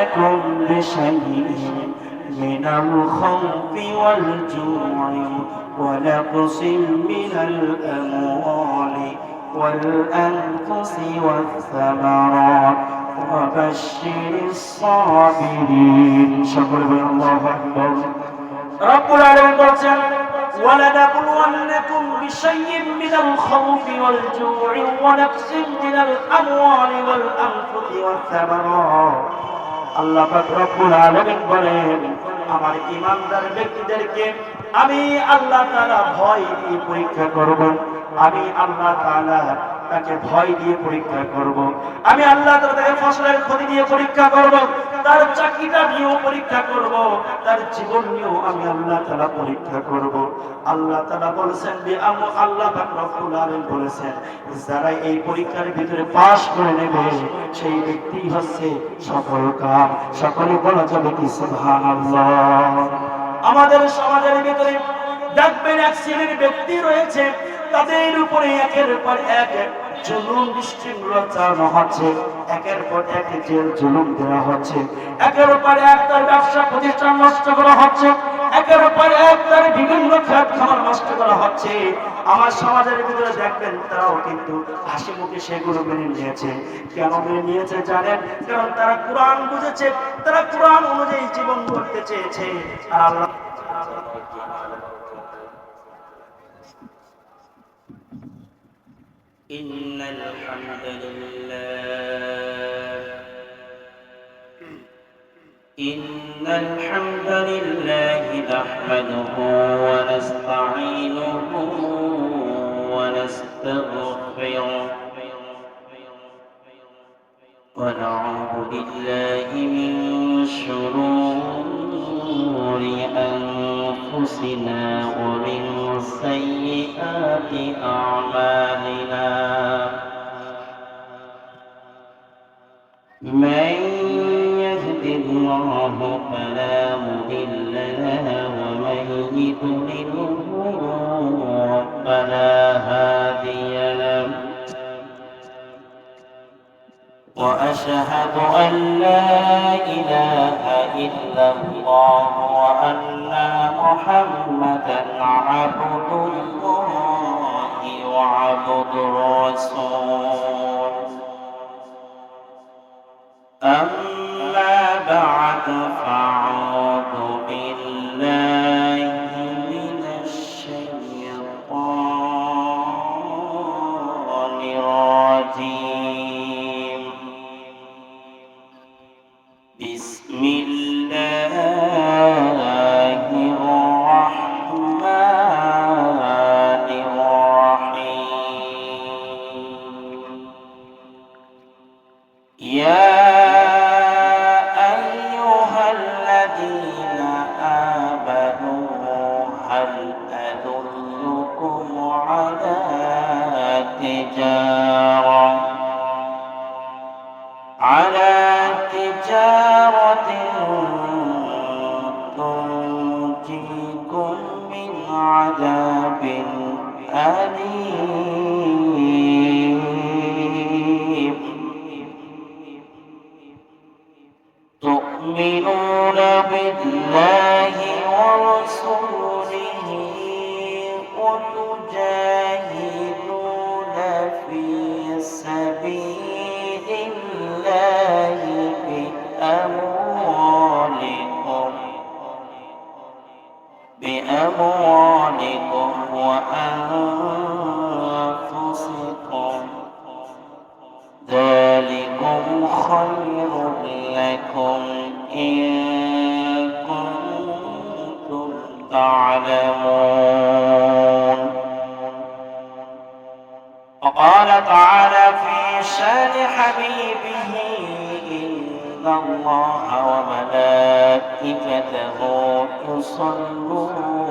ونبلونكم بشيء من الخوف والجوع ونقص من الأموال والأنفس والثمرات وبشر الصابرين شكر الله أكبر رب العالمين বলছেন ولنبلونكم بشيء من الخوف والجوع ونقص من الأموال والأنفس والثمرات আল্লাহ রব্বুল বলেন, আমার ইমানদার ব্যক্তিদেরকে আমি আল্লাহ তাআলা ভয় দিয়ে পরীক্ষা করব। আমি আল্লাহ তাআলা তাকে ভয় দিয়ে পরীক্ষা করব। আমি আল্লাহ তাআলা তাকে ফসলের ক্ষতি দিয়ে পরীক্ষা করব। তার চাকরিটা নিয়েও পরীক্ষা করব, তার জীবন নিয়েও আমি আল্লাহ তাআলা পরীক্ষা করব। আল্লাহ তাআলা বলেছেন যে আমি আল্লাহ বলেছেন, যারা এই পরীক্ষার ভিতরে পাশ করে নেবে, সেই ব্যক্তি হচ্ছে সফল কাম। সকলে বলা যাবে কি, সুবহানাল্লাহ? আমাদের সমাজের ভিতরে দেখবেন এক শ্রেণির ব্যক্তি রয়েছে, তাদের উপরে একের পর এক জুলুম চালানো হচ্ছে। একের পর এক জেল জুলুম দেওয়া হচ্ছে। একের পর এক তার ব্যবসা প্রতিষ্ঠান নষ্ট করা হচ্ছে। একের পর এক তার বিভিন্ন খাত খাবার নষ্ট করা হচ্ছে। আমার সমাজের ভিতরে দেখবেন, তারাও কিন্তু হাসি মুখে সেগুলো মেনে নিয়েছে। কেন মেনে নিয়েছে জানেন? কারণ তারা কোরআন বুঝেছে, তারা কোরআন অনুযায়ী জীবন করতে চেয়েছে। আর আল্লাহ إن الحمد لله. إن الحمد لله نحمده ونستعينه ونستغفره. ونعوذ بالله من شرور أنفسنا. ومن سيئات أعمالنا. من يهد الله فلا مضل له ومن يضلله فلا هادي له. وأشهد أن لا إله إلا الله وأن محمدا عبد الله وعبد الرسول. أما بعد فأعوذ تجارة على بأموالكم وأنفسكم. ذلكم خير لكم إن كنتم تعلمون. وقال تعالى في شان حبيبه إن الله وملائكته يصلون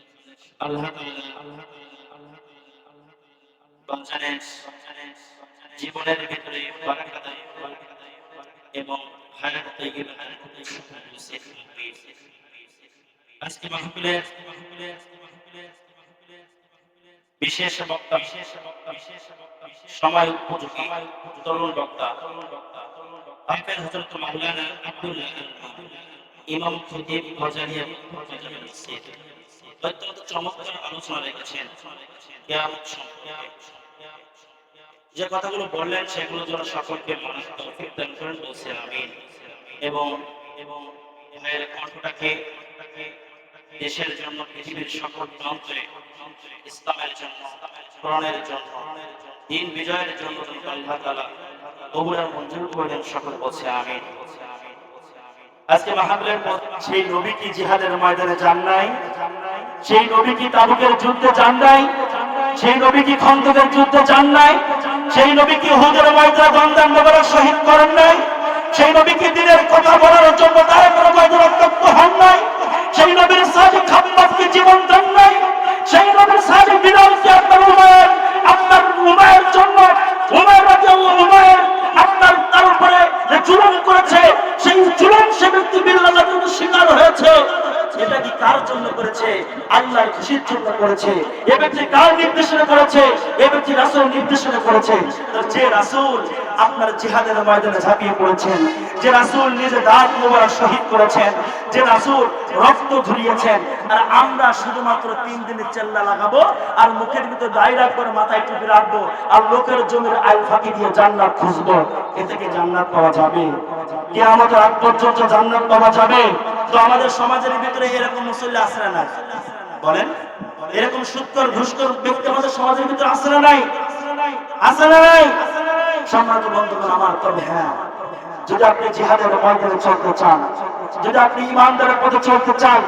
আল্লাহ বাজারের জীবনের ভিতরে বারাকা দান এবং হায়াত তাইয়্যিবা আজকে মাহফিলের বিশেষ বক্তা, সময় উপযোগী, তরুণ বক্তা, হাফেজ হযরত মাওলানা আব্দুল্লাহ ইমাম খতিব বাজারিয়া মসজিদ অত্যন্ত চমৎকার আলোচনা রেখেছেন। যে কথাগুলো বললেন সেগুলো যেন সকলকে মনে দান করেন, বলছেন আমিন। এবং এবং এর কণ্ঠটাকে দেশের জন্য, পৃথিবীর সকল ইসলামের জন্য জন্য, দিন বিজয়ের জন্য আল্লাহ মঞ্জুর করলেন সকল বলছে আমিন। আজকে সেই নবী কি জিহাদের ময়দানে যান নাই? সেই নবী কি তাবুকের যুদ্ধে যান নাই? সেই নবী কি খন্দকের যুদ্ধে যান নাই? সেই নবী কি হুদের ময়দানে গন্ধান মোবারক শহীদ করেন নাই? সেই নবী কি দিনের কথা বলার জন্য তারা কোনো ময়দানে রক্তাক্ত হন নাই? সেই নবীর সাহায্যে খাম্বাবকে জীবন দেন নাই? সেই নবীর সাহায্যে বিড়ালকে আপনার উমায়ের? আপনার উমায়ের জন্য উমায়ের উমায়ের আপনার তার উপরে যে জুলুম করেছে, সেই জুলুম সে ব্যক্তি বিল্লাহ শিকার হয়েছে এটা কি কার জন্য করেছে? আল্লাহর খুশির জন্য করেছে। এ ব্যক্তি কার নির্দেশনা করেছে? এ ব্যক্তি রাসূল নির্দেশনা করেছে। যে রাসূল আপনার জিহাদের ময়দানে ঝাঁপিয়ে পড়েছেন, যে রাসূল নিজে দাঁত মোবারক শহীদ করেছেন, যে রাসূল রক্ত ঝরিয়েছেন আর আমরা শুধুমাত্র তিন দিনের চেল্লা লাগাবো আর মুখের ভিতর দায়রা করে মাথায় টুপি রাখব আর লোকের জমির আইল ফাঁকি দিয়ে জান্নাত খুঁজবো। এ থেকে জান্নাত পাওয়া যাবে? কিয়ামতের আগ পর্যন্ত জান্নাত পাওয়া যাবে? তো আমাদের সমাজের ভিতরে এরকম মুসল্লি আছে না নাই? বলেন, এরকম সুৎকর ঘুষকর ব্যক্তি আমাদের সমাজের ভিতরে না নাই। না নাই। সম্মানিত বন্ধুগণ, আমার তবে হ্যাঁ যদি আপনি জিহাদের ময়দানে চলতে চান, যদি আপনি ইমানদারের পথে চলতে চান,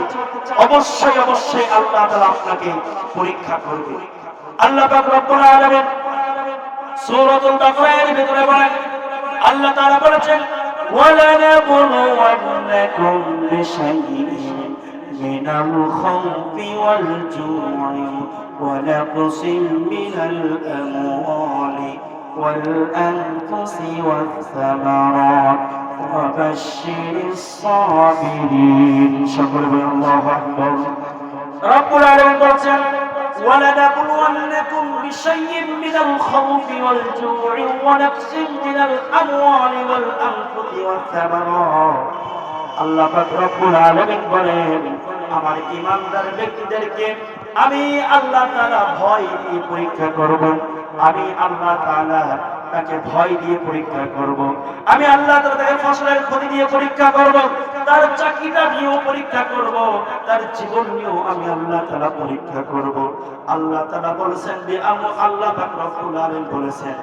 অবশ্যই অবশ্যই আল্লাহ তাআলা আপনাকে পরীক্ষা করবে। আল্লাহ পাক রব্বুল আলামিন সূরাতুল বাকারার ভিতরে বলেন, আল্লাহ তাআলা বলেছেন ولنبلونكم بشيء من الخوف والجوع ونقص من الأموال والأنفس والثمرات. وبشر الصابرين. شكرا الله أكبر رب العالمين. ولنبلونكم بشيء من الخوف والجوع ونقص من الأموال والأنفس والثمرات আল্লাহ পাক রব্বুল আলামিন বলেন আমার ইমানদার ব্যক্তিদেরকে আমি আল্লাহ তাআলা ভয় দিয়ে পরীক্ষা করব আমি আল্লাহ তাআলা তাকে ভয় দিয়ে পরীক্ষা করব আমি আল্লাহ তাআলা তাকে ফসলের ক্ষতি দিয়ে পরীক্ষা করব তার চাকরিটা নিয়েও পরীক্ষা করব, তার জীবন নিয়েও আমি আল্লাহ তাআলা পরীক্ষা করব। আল্লাহ তাআলা বলেছেন যে আমি আল্লাহ বলেছেন,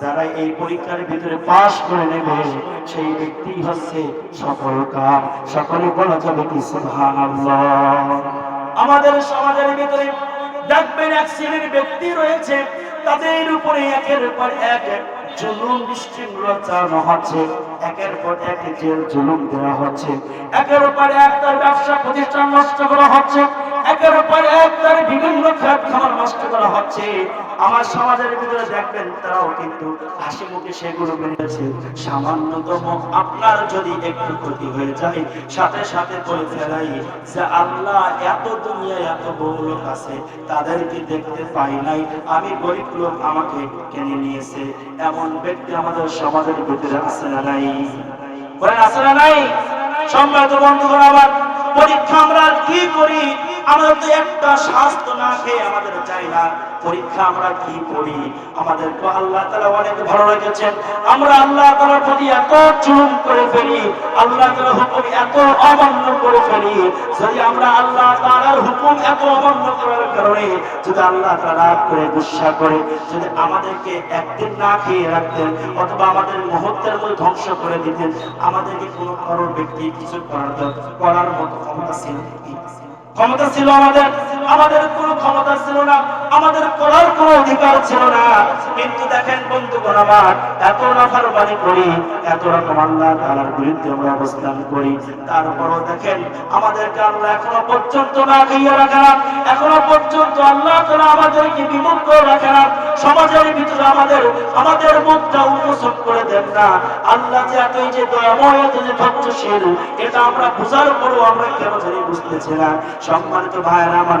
যারা এই পরীক্ষার ভিতরে পাশ করে নেবে, সেই ব্যক্তি হচ্ছে সফল কাম। সকলে বলা যাবে কি, সুবহানাল্লাহ? আমাদের সমাজের ভিতরে দেখবেন এক শ্রেণির ব্যক্তি রয়েছে, তাদের উপরে একের পর এক জুলুম চালানো হচ্ছে। একের পর এক জেল জুলুম দেওয়া হচ্ছে। একের পর এক তার ব্যবসা প্রতিষ্ঠান নষ্ট করা হচ্ছে। একের পর এক তার বিভিন্ন খাবার নষ্ট করা হচ্ছে। আমার সমাজের ভিতরে দেখবেন, তারাও কিন্তু হাসি মুখে সেগুলো বেরিয়েছে। সামান্যতম আপনার যদি একটু ক্ষতি হয়ে যায়, সাথে সাথে করে ফেলাই যে আল্লাহ, এত দুনিয়া, এত বহু লোক আছে, তাদেরকে দেখতে পাই নাই। আমি গরিব লোক আমাকে কিনে নিয়েছে। এমন ব্যক্তি আমাদের সমাজের ভিতরে আছে না নাই? আছে না নাই? সম্মানিত বন্ধুগণ আমার পরীক্ষা আমরা কি করি? আমাদের তো একটা স্বাস্থ্য না খেয়ে আমাদের চাই না পরীক্ষা আমরা কি করি? আমাদের তো আল্লাহ তালা অনেক ভালো রেখেছেন। আমরা আল্লাহ তালার প্রতি এত চুম করে ফেলি, আল্লাহ তালার হুকুম এত অমান্য করে ফেলি, যদি আমরা আল্লাহ তালার হুকুম এত অমান্য করার কারণে যদি আল্লাহ তালা করে গুসা করে, যদি আমাদেরকে একদিন না খেয়ে রাখতেন অথবা আমাদের মুহূর্তের মধ্যে ধ্বংস করে দিতেন, আমাদেরকে কোনো কারোর ব্যক্তি কিছু করার করার মতো ক্ষমতা ছিল ক্ষমতা ছিল আমাদের। আমাদের কোনো ক্ষমতা ছিল না, আমাদের করার কোনো অধিকার ছিল না। কিন্তু দেখেন বন্ধুগণ আমার, এত নাফারমানি করি, এত রকম আল্লাহ তাআলার বিরুদ্ধে আমরা অবস্থান করি। তারপরও দেখেন, আমাদেরকে আল্লাহ এখনও পর্যন্ত না খাইয়ে রাখে না। এখনও পর্যন্ত আল্লাহ তাআলা আমাদেরকে বিমুখ রাখে না। সমাজের ভিতরে আমাদের আমাদের মুখটা উন্মোচন করে দেন না। আল্লাহ যে এতই যে দয়াময়, এত যে ধৈর্যশীল, এটা আমরা বুঝার পরও আমরা কেন জানি বুঝতেছি না। সম্মানিত ভাইয়েরা আমার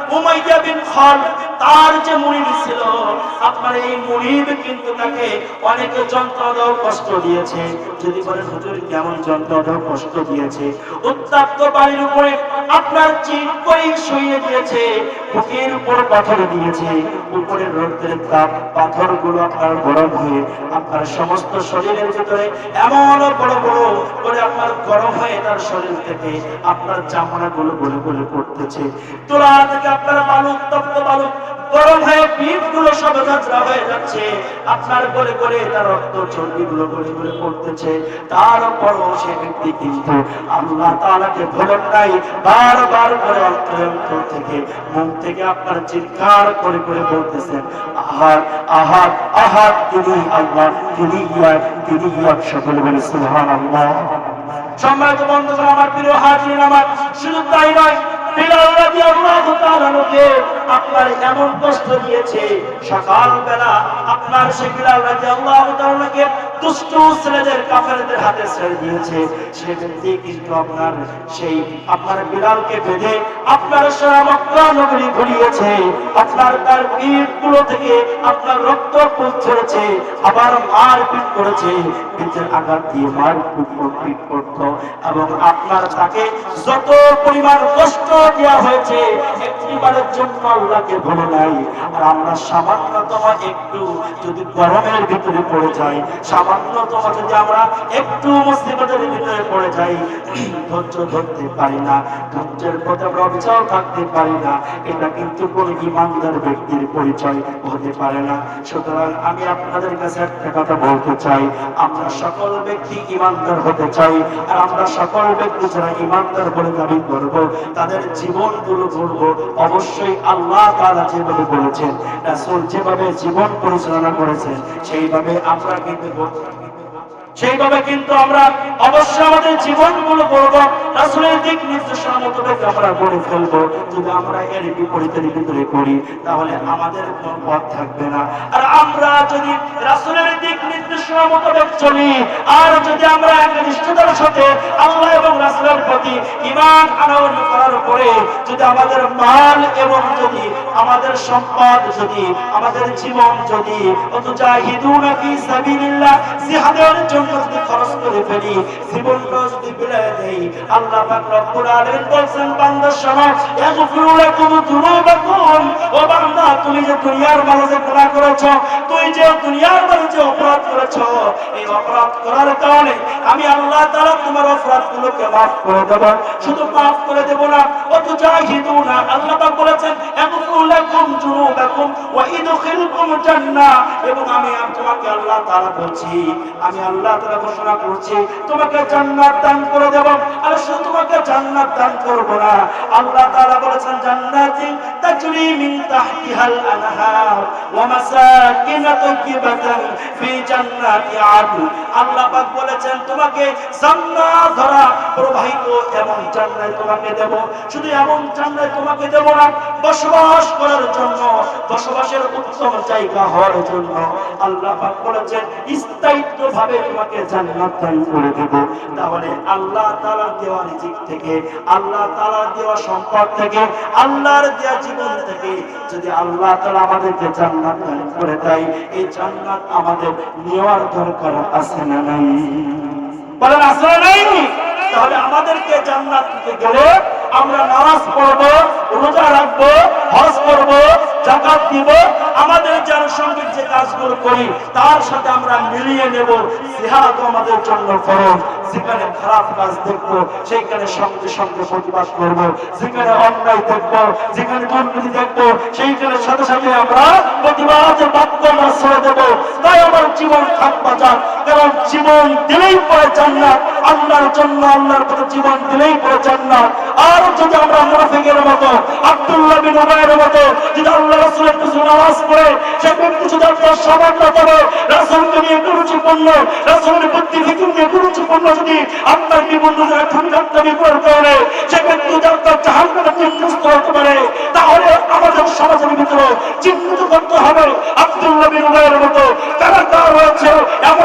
উমাইয়া বিন খালিদ তার যে মুরিদ ছিল, আপনার এই মুরিদ কিন্তু তাকে অনেক যন্ত্রণা কষ্ট দিয়েছে। যদি বলেন, হুজুর, কেমন কষ্ট দিয়েছে? বাড়ির উপরে আপনার চিন করে শুয়ে দিয়েছে, বুকের উপর পাথর দিয়েছে। উপরে রোদের তাপ, পাথরগুলো আপনার গরম হয়ে, আপনার সমস্ত শরীরের ভিতরে এমন বড় বড় করে আপনার গরম হয়ে তার শরীর থেকে আপনার চামড়াগুলো গলে গলে পড়তেছে। তোলা থেকে আপনার বালু তপ্ত বালু গরম হয়ে পিঠগুলো সব যাত্রা হয়ে যাচ্ছে। আপনার গলে গলে তার রক্ত চর্বি গুলো গলে গলে পড়তেছে তারপরও সে ব্যক্তি কিন্তু আল্লাহ তাআলাকে ভোলেন নাই। বারবার করে অন্তর থেকে মুখ থেকে আপনার চিৎকার করে করে বলতেছেন আহার আহার আহার তিনি আল্লাহ, তিনি ইয়ার তিনি ইয়ার সকলে বলে সুবহানাল্লাহ। সম্মানিত বন্ধুগণ, আমার প্রিয় হাজির আমার শুধু তাই নয় আপনার এমন কষ্ট দিয়েছে। সকালবেলা আপনার সে বিলাল রাদিয়াল্লাহু তাআলাকে দুষ্ট ছেলেদের কাফেরদের হাতে ছেড়ে দিয়েছে। ব্যক্তি কিন্তু আপনার সেই আপনার বিলালকে বেঁধে আপনার ঘুরিয়েছে। আপনার তার থেকে আপনার রক্ত ছেড়েছে। আবার মার পিট করেছে। পিঠের আঘাত দিয়ে মার পিট করত এবং আপনার তাকে যত পরিমাণ কষ্ট দেওয়া হয়েছে, একটিবারের জন্য আল্লাহকে ভুলে নাই। আর আমরা সামান্যতম একটু যদি গরমের ভিতরে পড়ে যাই সামান্যতম যদি আমরা একটু মুসিবতের ভিতরে পড়ে যাই, ধৈর্য ধরতে পারি না, ধৈর্যের পথে আমরা থাকতে পারি না, এটা কিন্তু কোন ইমানদার ব্যক্তির পরিচয় হতে পারে না। সুতরাং আমি আপনাদের কাছে একটা কথা বলতে চাই, আমরা সকল ব্যক্তি ইমানদার হতে চাই, আর আমরা সকল ব্যক্তি যারা ইমানদার বলে দাবি করব, তাদের জীবনগুলো গড়ব অবশ্যই আল্লাহ তাআলা যেভাবে বলেছেন যেভাবে জীবন পরিচালনা করেছেন, সেইভাবে আমরা কিন্তু Thank you. সেইভাবে কিন্তু আমরা অবশ্যই আমাদের জীবনগুলো করব। রাসূলের দিক নির্দেশনা মোতাবেক আমরা গড়ে ফেলব যদি আমরা এর বিপরীতের ভিতরে করি, তাহলে আমাদের কোনো পথ থাকবে না। আর আমরা যদি রাসূলের দিক নির্দেশনা চলি, আর যদি আমরা সাথে আল্লাহ এবং রাসূলের প্রতি ঈমান আনয়ন করার পরে যদি আমাদের মাল এবং যদি আমাদের সম্পদ যদি, আমাদের জীবন যদি জিহাদের জন্য যদি খরচ করে ফেলি আল্লাহ তুমি যে দুনিয়ার মাঝে গুনাহ করেছ, তুই যে দুনিয়ার মাঝে অপরাধ করেছ, এই অপরাধ করার কারণে আমি আল্লাহ তাআলা তোমার অপরাধগুলোকে মাফ করে দেব। শুধু মাফ করে দেব না, অতুজাহিদুনা, আল্লাহ পাক বলেছেন এবং আমি তোমাকে আল্লাহ তাআলা বলছি, আমি আল্লাহ তাআলা ঘোষণা করছি, তোমাকে জান্নাত দান করে দেব, আর শুধু তোমাকে জান্নাত দান করব না। আল্লাহ তাআলা বলেছেন, জান্নাতি তাজরি মিন তাহতিহাল আনহার, ওয়া ফি জান্নাতি আদন আল্লাহ পাক বলেছেন, তোমাকে জান্নাত ধরা প্রবাহিত এমন জান্নাত তোমাকে দেব। শুধু এমন জান্নাত তোমাকে দেব না, বসবাস করার জন্য, বসবাসের উত্তম জায়গা হওয়ার জন্য। আল্লাহ পাক বলেছেন স্থায়িত্ব ভাবে তোমাকে জান্নাত দান করে দেব। তাহলে আল্লাহ তাআলা দেওয়া রিজিক থেকে, আল্লাহ তাআলা দেওয়া সম্পদ থেকে, আল্লাহর দেওয়া জীবন থেকে যদি আল্লাহ তাআলা আমাদেরকে জান্নাত দান করে দেয়, এই জান্নাত আমাদের নেওয়ার দরকার আছে না নাই? বলেন, আছে নাই? তাহলে আমাদেরকে জান্নাত দিতে গেলে আমরা নামাজ পড়ব, রোজা রাখব, হজ করব জাকাত দিব। আমাদের যে আনুষঙ্গিক যে কাজগুলো করি, তার সাথে আমরা মিলিয়ে নেব। জিহাদ আমাদের জন্য ফরজ। যেখানে খারাপ কাজ দেখব, সেইখানে সঙ্গে সঙ্গে প্রতিবাদ করব। যেখানে অন্যায় দেখব, যেখানে দুর্নীতি দেখব, সেইখানে সাথে সাথে আমরা প্রতিবাদের বাক্য ছেড়ে দেবো। তাই আমার জীবন খাত বাঁচান জীবন দিলেই পরে জন্য জীবন দিলেই আর যদি আমরা মুনাফিকের মতো, আব্দুল্লাহ বিন উমায়ের মতো, যদি আল্লাহ রাসূলের পিছনে নামাজ পড়ে আপনার সামান্য তবে রাসূলকে নিয়ে রাসূলের নিয়ে যদি আপনার করে সে ব্যক্তি যদি আপনার জাহান্নামে হতে পারে। তাহলে আমাদের সমাজের ভিতরে চিহ্নিত করতে হবে আব্দুল্লাহ বিন উমায়ের মতো। কারা কারা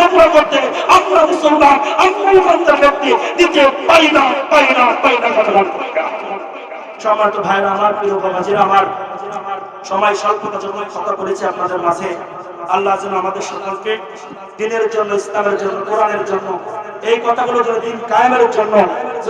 নোংরা করতে মুসলমান দিতে পারি না পারি না পারি না সময় আপনাদের মাঝে। আল্লাহ আমাদের সকলকে দিনের জন্য, ইসলামের জন্য, কোরআনের জন্য, এই কথাগুলো যেন দিন কায়েমের জন্য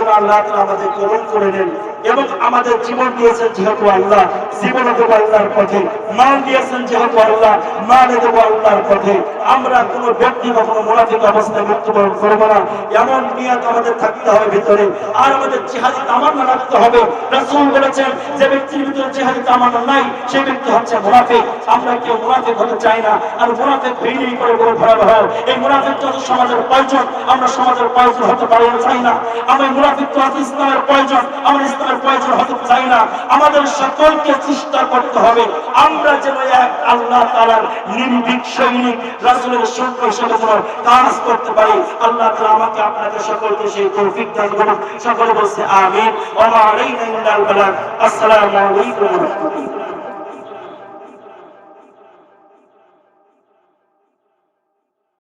আল্লাহ আমাদের কবুল করে নেন। এবং আমাদের জীবন দিয়েছেন যেহেতু আল্লাহ, জীবনে দেবো আল্লাহর পথে, মাল দিয়েছেন যেহেতু আল্লাহ, মালে দেবো আল্লাহর পথে। আমরা কোনো ব্যক্তি কখনো মুনাফিক অবস্থায় মৃত্যুবরণ করব না। এমন নিয়ত আমাদের থাকতে হবে ভিতরে। আর আমাদের জিহাদি তামান্না রাখতে হবে। রাসূল বলেছেন, যে ব্যক্তির ভিতরে জিহাদি তামান্না নাই, সেই ব্যক্তি হচ্ছে মুনাফিক। আমরা কেউ মুনাফিক হতে চাই না। আর মুনাফিক ভিড়ি করে করে ভয়াবহ। এই মুনাফিক যত সমাজের প্রয়োজন আমরা সমাজের প্রয়োজন হতে পারি না, চাই না। আমরা মুনাফিক তো ইসলামের প্রয়োজন আমরা ইসলামের প্রয়োজন হতে চাই না। আমাদের সকলকে চেষ্টা করতে হবে। আমরা যেন এক আল্লাহ তালার নির্ভীক সৈনিক, রাসুলের সঙ্গে হিসেবে যেন কাজ করতে পারি। আল্লাহ তালা আমাকে আপনাদের সকলকে সেই তৌফিক দান করুন সকলে বলছে আমি ওয়া মা আলাইনা আসসালামু আলাইকুম